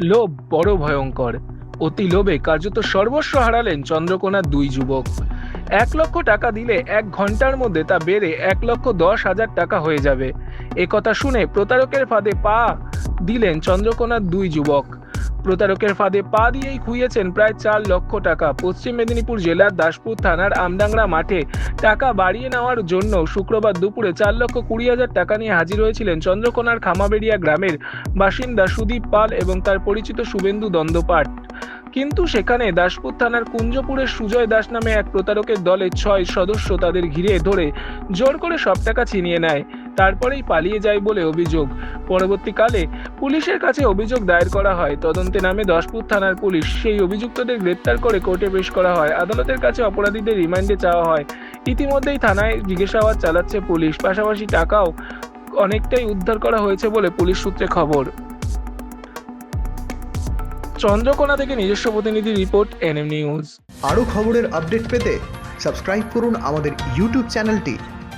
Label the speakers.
Speaker 1: লোভ বড় ভয়ঙ্কর। অতি লোভে কার্যত সর্বস্ব হারালেন চন্দ্রকোনার দুই যুবক। এক লক্ষ টাকা দিলে এক ঘণ্টার মধ্যে তা বেড়ে এক লক্ষ দশ হাজার টাকা হয়ে যাবে। একথা কথা শুনে প্রতারকের ফাঁদে পা দিলেন চন্দ্রকোনার দুই যুবক। প্রতারকের ফাঁদে পা দিয়েই খুইয়েছেন প্রায় চার লক্ষ টাকা। পশ্চিম মেদিনীপুর জেলার দাসপুর থানার আমডাংরা মাঠে টাকা বাড়িয়ে নেওয়ার জন্য শুক্রবার দুপুরে চার লক্ষ কুড়ি হাজার টাকা নিয়ে হাজির হয়েছিলেন চন্দ্রকোনার খামাবেড়িয়া গ্রামের বাসিন্দা সুদীপ পাল এবং তার পরিচিত শুভেন্দু দন্দপাট। কিন্তু সেখানে দাসপুর থানার কুঞ্জপুরের সুজয় দাস নামে এক প্রতারকের দলের ছয় সদস্য তাদের ঘিরে ধরে জোর করে সব টাকা ছিনিয়ে নেয়। তারপরেই পালিয়ে যায় বলে অভিযোগ। পরবর্তীকালে পুলিশের কাছে অভিযোগ দায়ের করা হয়। তদন্তে নামে দশপুর থানার পুলিশ। সেই অভিযুক্তদের গ্রেপ্তার করে কোর্টে পেশ করা হয়। আদালতের কাছে অপরাধীদের রিমান্ডে চাওয়া হয়। ইতিমধ্যেই থানায় জিজ্ঞাসাবাদ চালাচ্ছে পুলিশ। পাশাপাশি টাকাও অনেকটাই উদ্ধার করা হয়েছে বলে পুলিশ সূত্রে খবর। চন্দ্রকোনা থেকে নিজস্ব প্রতিনিধি রিপোর্ট, এনএম নিউজ।
Speaker 2: আরও খবরের আপডেট পেতে সাবস্ক্রাইব করুন আমাদের ইউটিউব চ্যানেলটি।